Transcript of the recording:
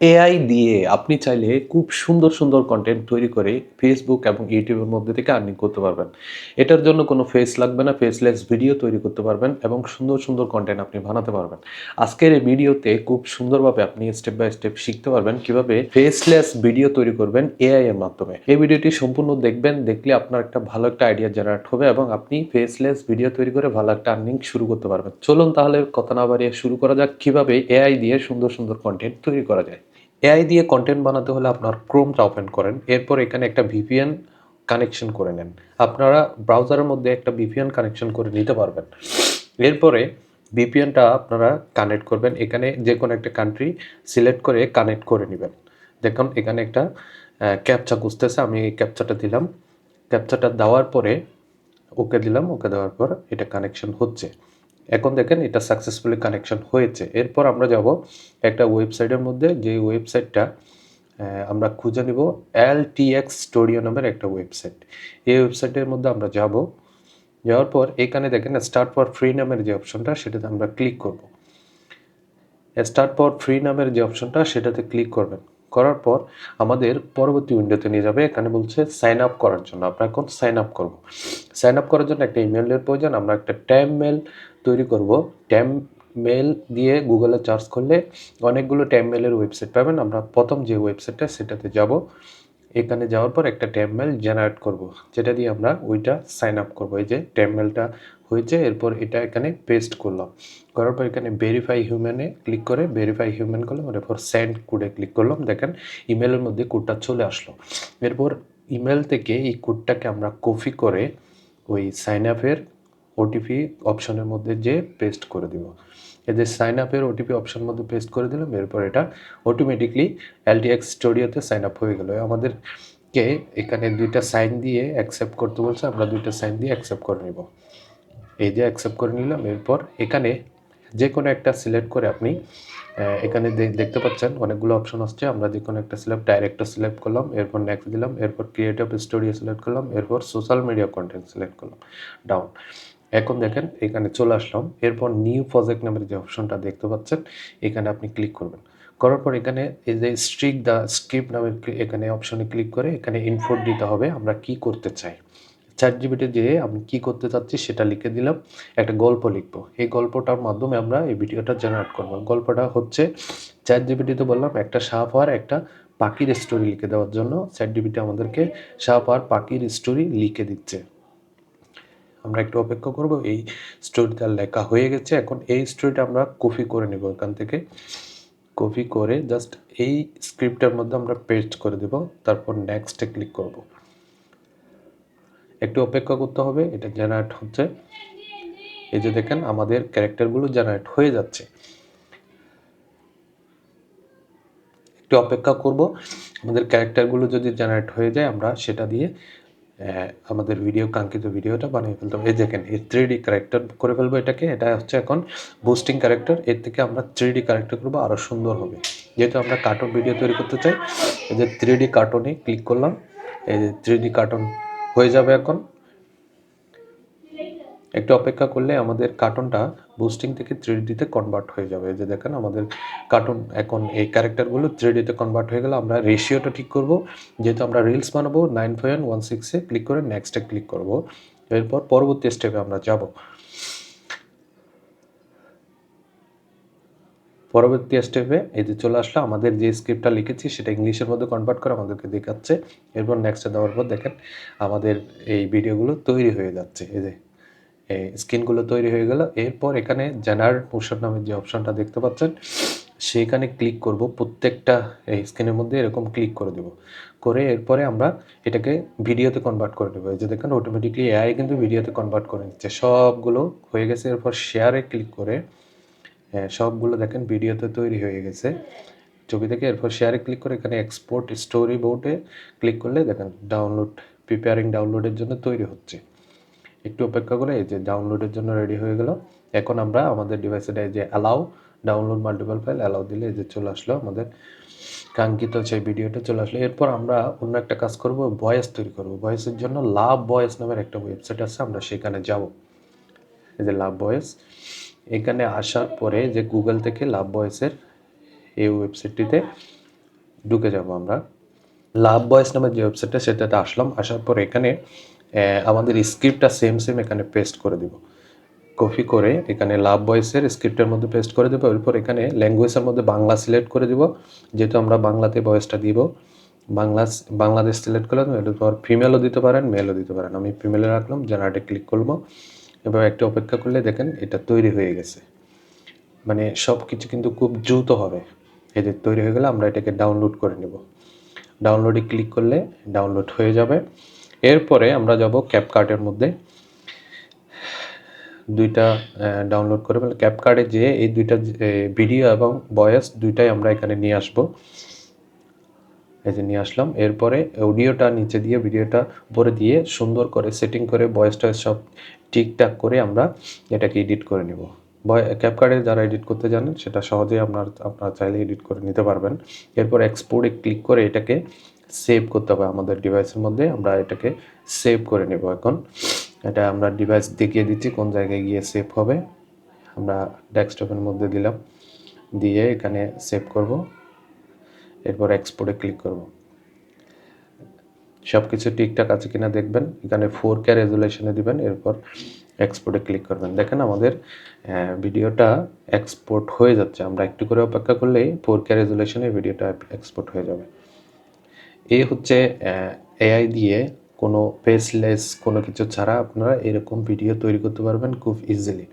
AI দিয়ে আপনি চাইলে খুব সুন্দর সুন্দর কন্টেন্ট তৈরি করে ফেসবুক এবং ইউটিউবের মধ্যে থেকে আর্নিং করতে পারবেন। এটার জন্য কোনো ফেস লাগবে না ফেসলেস ভিডিও তৈরি করতে পারবেন এবং সুন্দর সুন্দর কন্টেন্ট আপনি বানাতে পারবেন। আজকের এই ভিডিওতে খুব সুন্দরভাবে আপনি স্টেপ বাই স্টেপ শিখতে পারবেন কীভাবে ফেসলেস ভিডিও তৈরি করবেন এআই এর মাধ্যমে। এই ভিডিওটি সম্পূর্ণ দেখবেন, দেখলে আপনার একটা ভালো একটা আইডিয়া জেনারেট হবে এবং আপনি ফেসলেস ভিডিও তৈরি করে ভালো একটা আর্নিং শুরু করতে পারবেন। চলুন তাহলে কথা না বাড়িয়ে শুরু করা যাক কীভাবে এআই দিয়ে সুন্দর সুন্দর কন্টেন্ট তৈরি করা যায়। এআই দিয়ে কন্টেন্ট বানাতে হলে আপনার ক্রোমটা ওপেন করেন। এরপর এখানে একটা ভিপিএন কানেকশন করে নেন। আপনারা ব্রাউজারের মধ্যে একটা ভিপিএন কানেকশন করে নিতে পারবেন। এরপরে ভিপিএনটা আপনারা কানেক্ট করবেন। এখানে যে কোনো একটা কান্ট্রি সিলেক্ট করে কানেক্ট করে নেবেন। দেখুন, এখানে একটা ক্যাপচা খুঁজতেছে। আমি এই ক্যাপচাটা দিলাম। ক্যাপচাটা দেওয়ার পরে ওকে দিলাম। ওকে দেওয়ার পর এটা কানেকশন হচ্ছে। এখন দেখেন এটা সাকসেসফুলি কানেকশন হয়েছে। এরপর আমরা যাব একটা ওয়েবসাইটের মধ্যে, যে ওয়েবসাইটটা আমরা খুঁজে নিব এল টি এক্স স্টোরিও নামের একটা ওয়েবসাইট এই ওয়েবসাইটের মধ্যে আমরা যাব। যাওয়ার পর এখানে দেখেন স্টার্ট ফর ফ্রি নামের যে অপশনটা সেটাতে আমরা ক্লিক করব। স্টার্ট ফর ফ্রি নামের যে অপশনটা সেটাতে ক্লিক করবেন। করার পর আমাদের পরবর্তী উইন্ডোতে নিয়ে যাবে। এখানে বলছে সাইন আপ করার জন্য। আমরা এখন সাইন আপ করব। সাইন আপ করার জন্য একটা ইমেলের প্রয়োজন। আমরা একটা ট্যাম মেল তৈরি করব। ট্যাম মেল দিয়ে গুগলে চার্জ করলে অনেকগুলো ট্যাম মেলের ওয়েবসাইট পাবেন। আমরা প্রথম যে ওয়েবসাইটটা সেটাতে যাব। এখানে যাওয়ার পর একটা ট্যাম মেল জেনারেট করব। যেটা দিয়ে আমরা ওইটা সাইন আপ করব। এই যে ট্যাম মেলটা হয়েছে, এরপর এটা এখানে পেস্ট করলাম। করার পর এখানে ভেরিফাই হিউম্যানে ক্লিক করে ভেরিফাই হিউম্যান করলাম, এরপর সেন্ড কোডে ক্লিক করলাম। দেখেন ইমেলের মধ্যে কোডটা চলে আসলো। এরপর ইমেল থেকে এই কোডটাকে আমরা কপি করে ওই সাইন আপের ওটিপি অপশনের মধ্যে যে পেস্ট করে দিব। এদের সাইন আপের ওটিপি অপশন মধ্যে পেস্ট করে দিলাম, এরপর এটা অটোমেটিকলি এলটিএক্স স্টুডিওতে সাইন আপ হয়ে গেল। আমাদেরকে এখানে দুইটা সাইন দিয়ে অ্যাকসেপ্ট করতে বলছে, আমরা দুইটা সাইন দিয়ে অ্যাকসেপ্ট করে নিব। এই যে অ্যাকসেপ্ট করে নিলাম, এরপর এখানে যে কোনো একটা সিলেক্ট করে আপনি এখানে দেখতে পাচ্ছেন অনেকগুলো অপশন আসছে। আমরা যে কোনো একটা সিলেক্ট ডাইরেক্টর সিলেক্ট করলাম, এরপর নেক্সট দিলাম, এরপর ক্রিয়েটিভ স্টুডিও সিলেক্ট করলাম, এরপর সোশ্যাল মিডিয়া কন্টেন্ট সিলেক্ট করলাম ডাউন এখন দেখেন এখানে চলে আসলাম, এরপর নিউ প্রজেক্ট নামের যে অপশনটা দেখতে পাচ্ছেন, এখানে আপনি ক্লিক করবেন। করার পর এখানে এই যে স্ট্রিক দ্য স্ক্রিপ্ট নামের এখানে অপশনে ক্লিক করে এখানে ইনফোর্ট দিতে হবে আমরা কি করতে চাই। চ্যাট জিবিতে যেয়ে আমি কী করতে চাচ্ছি সেটা লিখে দিলাম, একটা গল্প লিখব। এই গল্পটার মাধ্যমে আমরা এই ভিডিওটা জেনারেট করব। গল্পটা হচ্ছে চ্যাট জিবিটিতে বললাম, একটা সাপ আর একটা পাখির স্টোরি লিখে দেওয়ার জন্য চ্যাট জিবিটি আমাদেরকে সাপ আর পাখির স্টোরি লিখে দিচ্ছে। আমরা একটু অপেক্ষা করব, এই স্টোরিটা লেখা হয়ে গেছে। এখন এই স্টোরিটা আমরা কপি করে নেব এখান থেকে। কপি করে জাস্ট এই স্ক্রিপ্টের মধ্যে আমরা পেস্ট করে দেব, তারপর নেক্সটে ক্লিক করব। একটু অপেক্ষা করতে হবে, এটা জেনারেট হচ্ছে। এই যে দেখেন, আমাদের ক্যারেক্টারগুলো জেনারেট হয়ে যাচ্ছে। একটু অপেক্ষা করব, আমাদের ক্যারেক্টারগুলো যদি জেনারেট হয়ে যায়, আমরা সেটা দিয়ে আমাদের ভিডিও কাঙ্ক্ষিত ভিডিওটা বানিয়ে ফেলতে হবে। এই দেখেন, এই থ্রি ডি ক্যারেক্টার করে ফেলব এটাকে, এটা হচ্ছে এখন বুস্টিং ক্যারেক্টার এর থেকে আমরা থ্রি ডি ক্যারেক্টার করব আরও সুন্দর হবে। যেহেতু আমরা কার্টুন ভিডিও তৈরি করতে চাই, এই যে থ্রি ডি কার্টুনে ক্লিক করলাম, এই যে থ্রি ডি কার্টুন হয়ে যাবে এখন। একটু অপেক্ষা করলে আমাদের কার্টুনটা বুস্টিং থেকে থ্রি ডিতে কনভার্ট হয়ে যাবে। যে দেখেন আমাদের কার্টুন, এখন এই ক্যারেক্টারগুলো থ্রি ডিতে কনভার্ট হয়ে গেলে আমরা রেশিওটা ঠিক করব। যেহেতু আমরা রিলস বানাবো নাইন পয়েন্ট ওয়ান সিক্সে ক্লিক করে নেক্সটে ক্লিক করব। এরপর পরবর্তী স্টেপে আমরা যাব। পরবর্তী স্টেপে এই যে চলে আসলো আমাদের যে স্ক্রিপ্টটা লিখেছি সেটা ইংলিশের মধ্যে কনভার্ট করে আমাদেরকে দেখাচ্ছে। এরপর নেক্সটে দেওয়ার পর দেখেন আমাদের এই ভিডিওগুলো তৈরি হয়ে যাচ্ছে। এই যে, এই স্ক্রিনগুলো তৈরি হয়ে গেল। এরপর এখানে জেনারেট মোশন নামের যে অপশনটা দেখতে পাচ্ছেন সেইখানে ক্লিক করব প্রত্যেকটা, এই স্ক্রিনের মধ্যে এরকম ক্লিক করে দেব। করে এরপরে আমরা এটাকে ভিডিওতে কনভার্ট করে দেবো এই যে দেখেন অটোমেটিকলি এআই কিন্তু ভিডিওতে কনভার্ট করে নিচ্ছে। সবগুলো হয়ে গেছে। এরপর শেয়ারে ক্লিক করে হ্যাঁ সবগুলো দেখেন, ভিডিওতে তৈরি হয়ে গেছে। ছবি থেকে এরপর শেয়ারে ক্লিক করে এখানে এক্সপোর্ট স্টোরি বোর্ডে ক্লিক করলে দেখেন ডাউনলোড প্রিপেয়ারিং ডাউনলোডের জন্য তৈরি হচ্ছে। একটু অপেক্ষা করে এই যে ডাউনলোডের জন্য রেডি হয়ে গেল। এখন আমরা আমাদের ডিভাইসে যে allow download multiple file allow দিলে এই যে চলে আসলো আমাদের কাঙ্ক্ষিত সেই ভিডিওটা চলে আসলো। এরপর আমরা অন্য একটা কাজ করব ভয়েস তৈরি করব। ভয়েসের জন্য লাভ ভয়েস নামের একটা ওয়েবসাইট আছে, আমরা সেখানে যাব। এই যে লাভ ভয়েস এখানে আসার পরে যে গুগল থেকে লাভ বয়েসের এই ওয়েবসাইটটিতে ঢুকে যাব আমরা। লাভ বয়েস নামের যে ওয়েবসাইটটা সেটাতে আসলাম। আসার পর এখানে আমাদের স্ক্রিপ্টটা সেম সেম এখানে পেস্ট করে দিব। কপি করে এখানে লাভ বয়েসের স্ক্রিপ্টের মধ্যে পেস্ট করে দেবো। এরপর এখানে ল্যাঙ্গুয়েজের মধ্যে বাংলা সিলেক্ট করে দিব, যেহেতু আমরা বাংলাতে ভয়েসটা দিব। বাংলা, বাংলাদেশ সিলেক্ট করলাম, এরপর ফিমেলও দিতে পারেন মেলও দিতে পারেন। আমি ফিমেলে রাখলাম জেনারেটে ক্লিক করব এবার একটু অপেক্ষা করলে দেখেন এটা তৈরি হয়ে গেছে। মানে সব কিছু কিন্তু খুব দ্রুত হবে। এদের তৈরি হয়ে গেলে আমরা এটাকে ডাউনলোড করে নেব। ডাউনলোডে ক্লিক করলে ডাউনলোড হয়ে যাবে। এরপরে আমরা যাব ক্যাপকার্টের মধ্যে। দুইটা ডাউনলোড করে ফেলে ক্যাপকার্টে যেয়ে এই দুইটা ভিডিও এবং ভয়েস দুইটাই আমরা এখানে নিয়ে আসব। এই যে নিয়ে আসলাম। এরপরে অডিওটা নিচে দিয়ে ভিডিওটা উপরে দিয়ে সুন্দর করে সেটিং করে ভয়েস টয়েস সব ঠিকঠাক করে আমরা এটাকে এডিট করে নেব। ক্যাপকার্ডে যারা এডিট করতে জানেন, সেটা সহজেই আপনার, আপনারা চাইলে এডিট করে নিতে পারবেন। এরপর এক্সপোর্টে ক্লিক করে এটাকে সেভ করতে হবে আমাদের ডিভাইসের মধ্যে। আমরা এটাকে সেভ করে নেব এখন। এটা আমরা ডিভাইস দেখিয়ে দিচ্ছি কোন জায়গায় গিয়ে সেভ হবে। আমরা ডেস্কটপের মধ্যে দিলাম। দিয়ে এখানে সেভ করব। এরপর এক্সপোর্টে ক্লিক করব। সব কিছু ঠিকঠাক আছে কিনা দেখবেন, এখানে ফোর কে রেজুলেশনে দিবেন, এরপর এক্সপোর্টে ক্লিক করবেন। দেখেন আমাদের ভিডিওটা এক্সপোর্ট হয়ে যাচ্ছে। আমরা একটু করে অপেক্ষা করলেই ফোর কে রেজুলেশনে ভিডিওটা এক্সপোর্ট হয়ে যাবে। এই হচ্ছে এআই দিয়ে কোনো ফেসলেস কোনো কিছু ছাড়া আপনারা এরকম ভিডিও তৈরি করতে পারবেন খুব ইজিলি